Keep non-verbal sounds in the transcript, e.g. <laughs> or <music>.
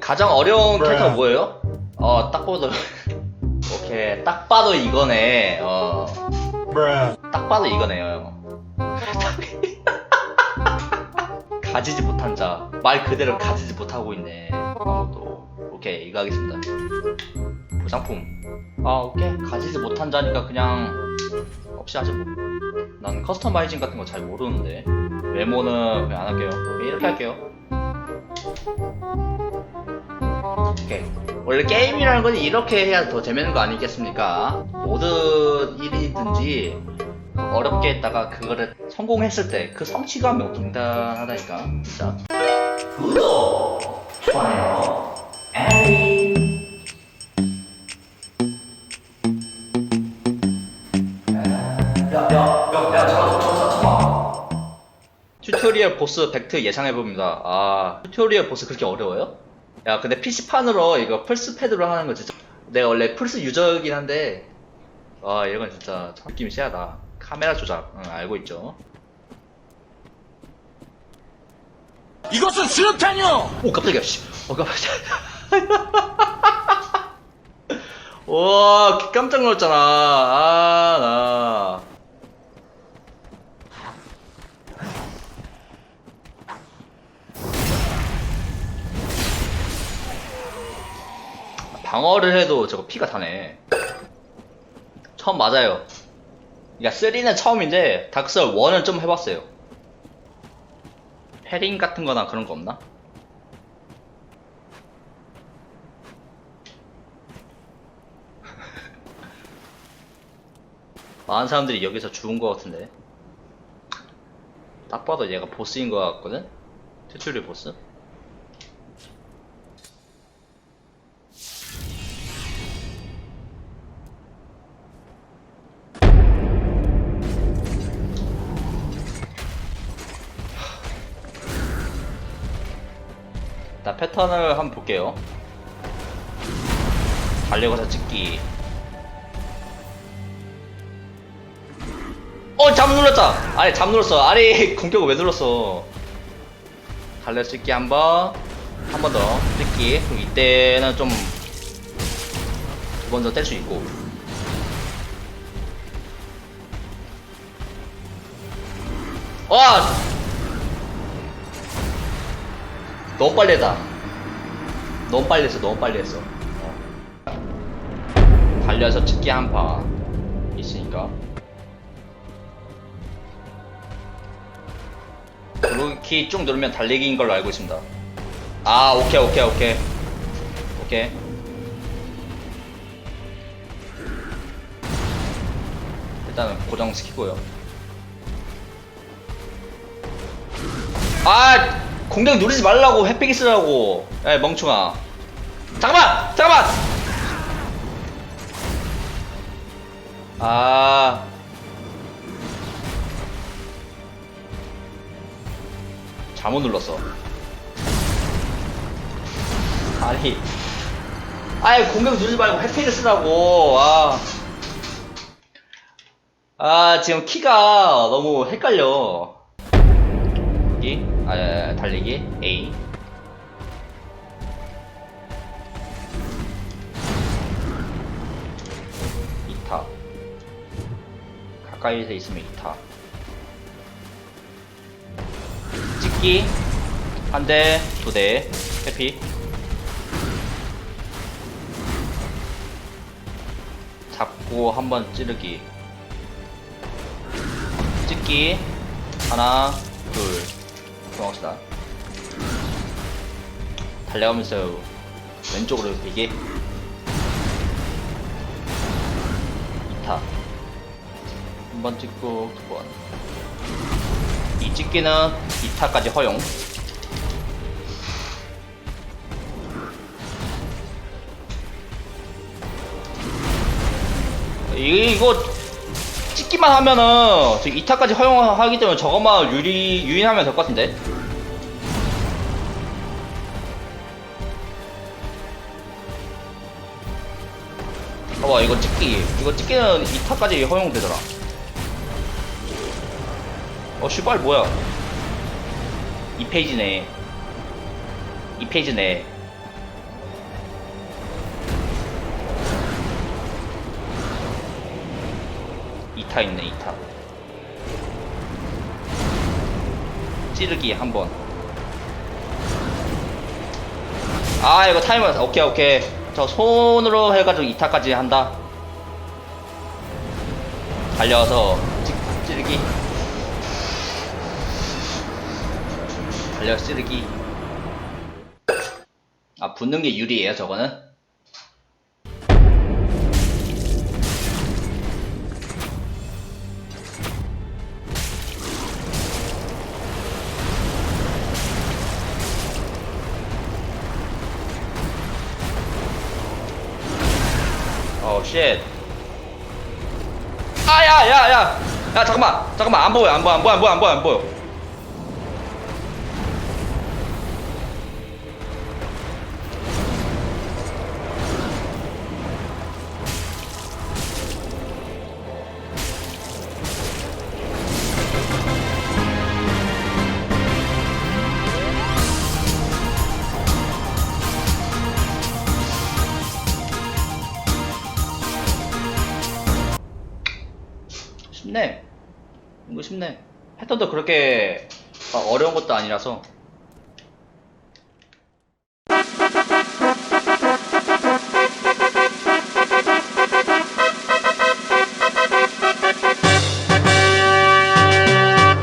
가장 어려운 Bruh. 캐릭터 뭐예요? 어, 딱 봐도. <laughs> 오케이. 딱 봐도 이거네. 어, Bruh. 딱 봐도 이거네요. <laughs> 가지지 못한 자. 말 그대로 가지지 못하고 있네. 아무도. 오케이. 이거 하겠습니다. 부상품. 아, 오케이. 가지지 못한 자니까 그냥 없이 하죠. 뭐. 난 커스터마이징 같은 거 잘 모르는데. 메모는 그냥 안 할게요. 이렇게 할게요. 오케이. 원래 게임이라는 건 이렇게 해야 더 재밌는 거 아니겠습니까? 모든 일이든지 어렵게 했다가 그거를 성공했을 때 그 성취감이 엄청 대단하다니까. 진짜. 구독! 좋아요. 알림. 야야야야 잠깐 튜토리얼 보스 벡트 예상해봅니다 아 튜토리얼 보스 그렇게 어려워요? 야 근데 PC판으로 이거 플스 패드로 하는 거 진짜 내가 원래 플스 유저이긴 한데 와 이런 건 진짜 참 느낌이 세하다 카메라 조작 응, 알고 있죠 이것은 수류탄이요! 오 깜짝이야 씨. 어 깜짝이야 <laughs> 와 깜짝 놀랐잖아 아 나 방어를 해도 저거 피가 다네 처음 맞아요 그러니까 3는 처음인데 닥스얼 1은 좀 해봤어요 패링 같은 거나 그런 거 없나? <laughs> 많은 사람들이 여기서 죽은 거 같은데 딱 봐도 얘가 보스인 거 같거든? 튜토리얼 보스? 나 패턴을 한번 볼게요. 달려가서 찍기. 어, 잠 눌렀다! 아니, 잠 눌렀어. 아니, <laughs> 공격을 왜 눌렀어? 달려 찍기 한 번, 한 번 더 찍기. 그럼 이때는 좀, 두 번 더 뗄 수 있고. 와! 너무 빨리 했다. 너무 빨리 했어, 너무 빨리 했어. 어. 달려서 찍기 한 판 있으니까. 누르키 쭉 누르면 달리기인 걸로 알고 있습니다. 아, 오케이, 오케이, 오케이. 오케이. 일단은 고정시키고요. 아! 공격 누르지 말라고 햇빛이 쓰라고. 야 멍충아. 잠깐만! 잠깐만! 아. 잘못 눌렀어. 아니. 아예 공격 누르지 말고 햇빛을 쓰라고. 아. 아 지금 키가 너무 헷갈려 아, 아, 아, 달리기. A. 이타. 가까이서 있으면 이타. 찍기. 한 대, 두 대, 해피. 잡고 한 번 찌르기. 찍기. 하나, 둘 들어갑시다. 달려가면서 왼쪽으로 비기 2타. 한 번 찍고 두번. 이 찍기는 2타까지 허용. 이- 이거 찍기만 하면은 2타까지 허용하기 때문에 저것만 유리, 유인하면 될 것 같은데? 봐봐 이거 찍기. 이거 찍기는 2타까지 허용되더라. 어 씨발 뭐야. 2페이지네. 이 페이지네. 이타 있네, 이타 찌르기 한 번. 아, 이거 타이머, 오케이, 오케이. 저 손으로 해가지고 이타까지 한다. 달려서 찌, 찌르기. 달려서 찌르기. 아, 붙는 게 유리해요, 저거는? 쉣. 아, 야, 야, 야. 야, 잠깐만. 잠깐만. 안 보여, 안 보여, 안 보여, 안 보여, 안 보여, 안 보여. 쉽네. 이거 쉽네. 패턴도 그렇게 막 어려운 것도 아니라서.